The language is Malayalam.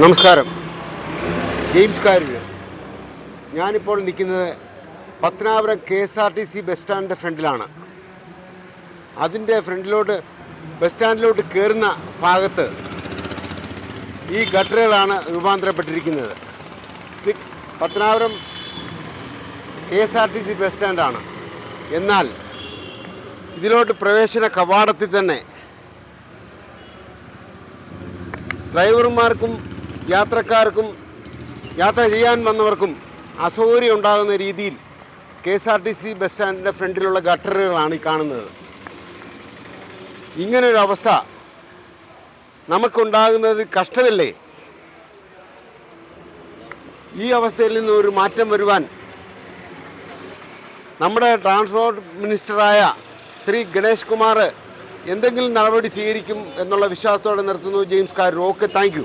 നമസ്കാരം. ജെയിംസ് കാരൂര് ഞാനിപ്പോൾ നിൽക്കുന്നത് Pathanapuram K S R T C bus സ്റ്റാൻഡിന്റെ ഫ്രണ്ടിലാണ്. അതിന്റെ ഫ്രണ്ടിലോട്ട് ബസ് സ്റ്റാൻഡിലോട്ട് കയറുന്ന ഭാഗത്ത് ഈ ഗട്ടറുകളാണ് രൂപാന്തരപ്പെട്ടിരിക്കുന്നത്. Pathanapuram K S R T C bus സ്റ്റാൻഡാണ്. എന്നാൽ ഇതിലോട്ട് പ്രവേശന കവാടത്തിൽ തന്നെ ഡ്രൈവർമാർക്കും യാത്രക്കാർക്കും യാത്ര ചെയ്യാൻ വന്നവർക്കും അസൗകര്യം ഉണ്ടാകുന്ന രീതിയിൽ K S R T C bus സ്റ്റാൻഡിന്റെ ഫ്രണ്ടിലുള്ള ഗട്ടറുകളാണ് ഈ കാണുന്നത്. ഇങ്ങനൊരു അവസ്ഥ നമുക്കുണ്ടാകുന്നത് കഷ്ടമല്ലേ? ഈ അവസ്ഥയിൽ നിന്ന് ഒരു മാറ്റം വരുവാൻ നമ്മുടെ ട്രാൻസ്പോർട്ട് മിനിസ്റ്ററായ ശ്രീ ഗണേഷ് കുമാർ എന്തെങ്കിലും നടപടി സ്വീകരിക്കും എന്നുള്ള വിശ്വാസത്തോടെ നിർത്തുന്നു. James car okay thank